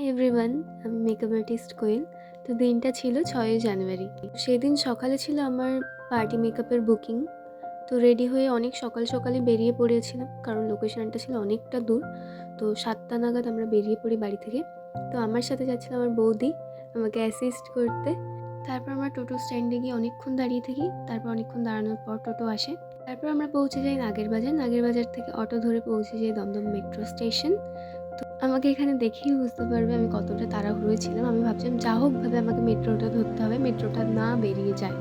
High everyone আমি makeup artist Koel তো দিনটা ছিল ছয়ই জানুয়ারি। সেদিন সকালে ছিল আমার পার্টি মেকআপের বুকিং তো রেডি হয়ে অনেক সকাল সকালে বেরিয়ে পড়েছিলাম, কারণ লোকেশনটা ছিল অনেকটা দূর। তো সাতটা নাগাদ আমরা বেরিয়ে পড়ি বাড়ি থেকে। তো আমার সাথে যাচ্ছিল আমার বৌদি, আমাকে অ্যাসিস্ট করতে। তারপর আমরা টোটো স্ট্যান্ডে গিয়ে অনেকক্ষণ দাঁড়িয়ে থাকি, তারপর অনেকক্ষণ দাঁড়ানোর পর টোটো আসে। তারপর আমরা পৌঁছে যাই নাগের বাজার। নাগের বাজার থেকে অটো ধরে পৌঁছে যাই দমদম মেট্রো স্টেশন আমাকে এখানে দেখেই বুঝতে পারবে আমি কতটা তাড়াহুড়োয় ছিলাম। আমি ভাবছিলাম, যা হোকভাবে আমাকে মেট্রোটা ধরতে হবে, মেট্রোটা না বেরিয়ে যায়।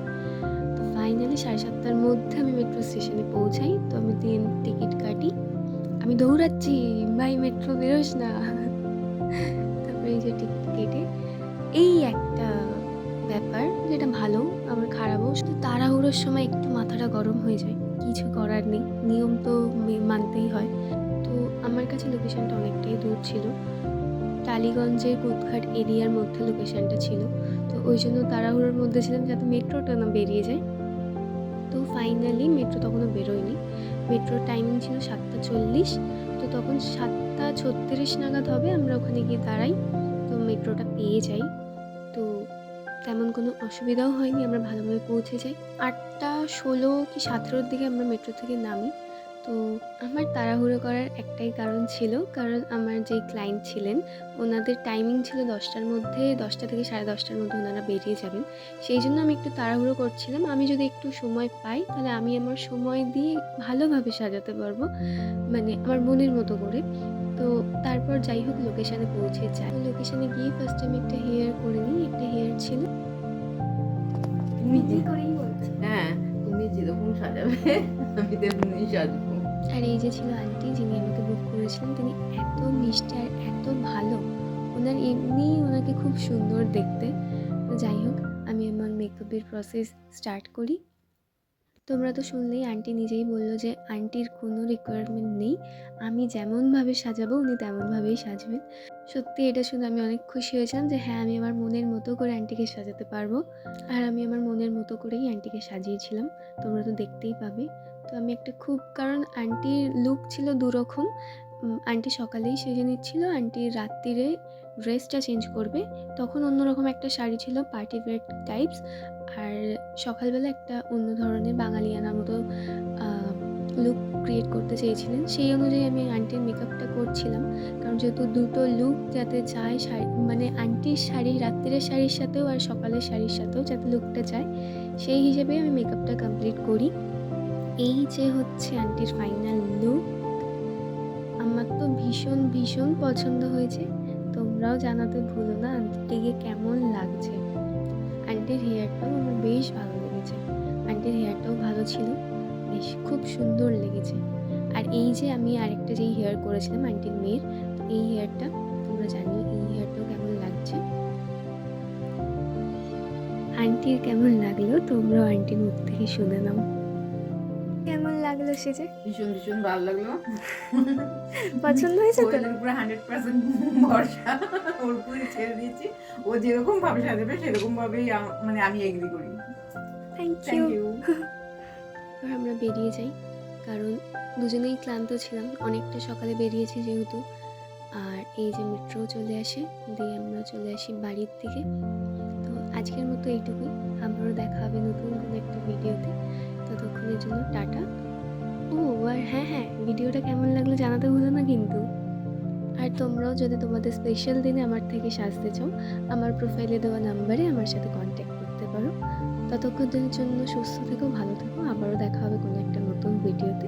তো ফাইনালি সাড়ে সাতটার মধ্যে আমি মেট্রো স্টেশনে পৌঁছাই। তো আমি তিন টিকিট কাটি। আমি দৌড়াচ্ছি, ভাই, মেট্রো বেরোস না। তারপরে এই যে টিকিট কেটে, এই একটা ব্যাপার যেটা ভালো আবার খারাপও। শুধু তাড়াহুড়োর সময় একটু মাথাটা গরম হয়ে যায়। কিছু করার নেই, নিয়ম তো মানতেই হয়। আমার কাছে লোকেশনটা অনেকটাই দূর ছিল। টালিগঞ্জের কুদঘাট এরিয়ার মধ্যে লোকেশনটা ছিল। তো ওই জন্য তাড়াহুড়োর মধ্যে ছিলাম যাতে মেট্রোটা না বেরিয়ে যায়। তো ফাইনালি মেট্রো তখনও বেরোয়নি। মেট্রোর টাইমিং ছিল সাতটা চল্লিশ। তো তখন সাতটা ছত্রিশ নাগাদ হবে, আমরা ওখানে গিয়ে দাঁড়াই। তো মেট্রোটা পেয়ে যাই। তো তেমন কোনো অসুবিধাও হয়নি, আমরা ভালোভাবে পৌঁছে যাই। আটটা ষোলো কি সতেরোর দিকে আমরা মেট্রো থেকে নামি। তো আমার তাড়াহুড়ো করার একটাই কারণ ছিল, কারণ আমার যেই ক্লায়েন্ট ছিলেন, ওনাদের টাইমিং ছিল দশটার মধ্যে, দশটা থেকে সাড়ে দশটার মধ্যে ওনারা বেরিয়ে যাবেন। সেই জন্য আমি একটু তাড়াহুড়ো করছিলাম। আমি যদি একটু সময় পাই, তাহলে আমি আমার সময় দিয়ে ভালোভাবে সাজাতে পারব মানে আমার মনের মতো করে। তো তারপর যাই হোক লোকেশানে পৌঁছে যাই। লোকেশানে গিয়ে ফার্স্ট আমি একটা হেয়ার করে নিই, একটা হেয়ার ছিল। যে সাজাবে। আমি তেমনি সাজবো। আর এই যে ছিল আন্টি, যিনি আমাকে বুক করেছিলেন, তিনি এত মিষ্টি আর এত ভালো। ওনার এমনি ওনাকে খুব সুন্দর দেখতে। যাই হোক, আমি আমার মেকআপের প্রসেস স্টার্ট করি। তোমরা তো শুনলেই আন্টি নিজেই বলল যে আন্টির কোনো রিকোয়ারমেন্ট নেই। আমি যেমনভাবে সাজাবো উনি তেমনভাবেই সাজবেন। সত্যি এটা শুনে আমি অনেক খুশি হয়েছিলাম যে হ্যাঁ আমি আমার মনের মতো করে আন্টিকে সাজাতে পারব। আর আমি আমার মনের মতো করেই আন্টিকে সাজিয়েছিলাম। তোমরা তো দেখতেই পাবে। তো আমি একটা খুব, কারণ আন্টির লুক ছিল দুরকম। আন্টি সকালেই সেজে নিচ্ছিল, আন্টি রাত্রিরে ড্রেসটা চেঞ্জ করবে। তখন অন্যরকম একটা শাড়ি ছিল পার্টি ওয়্যার টাইপস আর সকালবেলা একটা অন্য ধরনের বাঙালিয়ানা মতো লুক ক্রিয়েট করতে চেয়েছিলেন। সেই অনুযায়ী আমি আন্টির মেকআপটা করছিলাম। কারণ যেহেতু দুটো লুক যাতে যায় মানে আন্টির শাড়ি রাত্রিরের শাড়ির সাথেও আর সকালের শাড়ির সাথেও যাতে লুকটা যায়, সেই হিসেবে আমি মেকআপটা কমপ্লিট করি। এই যে হচ্ছে আন্টির ফাইনাল লুক আমার তো ভীষণ ভীষণ পছন্দ হয়েছে। তোমরাও জানাতে ভুলো না আন্টিকে কেমন লাগছে। আন্টির হেয়ারটাও আমার বেশ ভালো লেগেছে। আন্টির হেয়ারটাও ভালো ছিল। বেশ, খুব সুন্দর লেগেছে। আর এই যে আমি আরেকটা যেই হেয়ার করেছিলাম আন্টির মেয়ের, এই হেয়ারটা তোমরা জানি এই হেয়ারটাও কেমন লাগছে? আন্টির কেমন লাগল তোমরাও আন্টির মুখ থেকে শুনে নাও। কেমন লাগল সেজে ভীষণ ভীষণ ভালো লাগল। পছন্দ হয়েছে তো? উপরে হান্ড্রেড পার্সেন্ট ভরসা ওর উপরে ছেড়ে দিয়েছি। ও যেরকম ভাবে সাজাবে সেরকম ভাবেই মানে আমি এগ্রি করি। থ্যাংক ইউ এবার আমরা বেরিয়ে যাই কারণ দুজনেই ক্লান্ত ছিলাম। অনেকটা সকালে বেরিয়েছি যেহেতু। আর এই যে মেট্রো চলে আসে দিয়ে আমরা চলে আসি বাড়ির দিকে। তো আজকের মতো এইটুকুই। আবারও দেখা হবে নতুন কোনো একটা ভিডিওতে ততক্ষণের জন্য টাটা। ও, আর হ্যাঁ হ্যাঁ ভিডিওটা কেমন লাগল জানাতে ভুলো না কিন্তু। আর তোমরাও যদি তোমাদের স্পেশাল দিনে আমার থেকে সাজতে চাও, আমার প্রোফাইলে দেওয়া নাম্বারে আমার সাথে কন্ট্যাক্ট করতে পারো। ততক্ষণ দিনের জন্য সুস্থ থেকো, ভালো থেকো, আবারও দেখা হবে কোনো একটা নতুন ভিডিওতে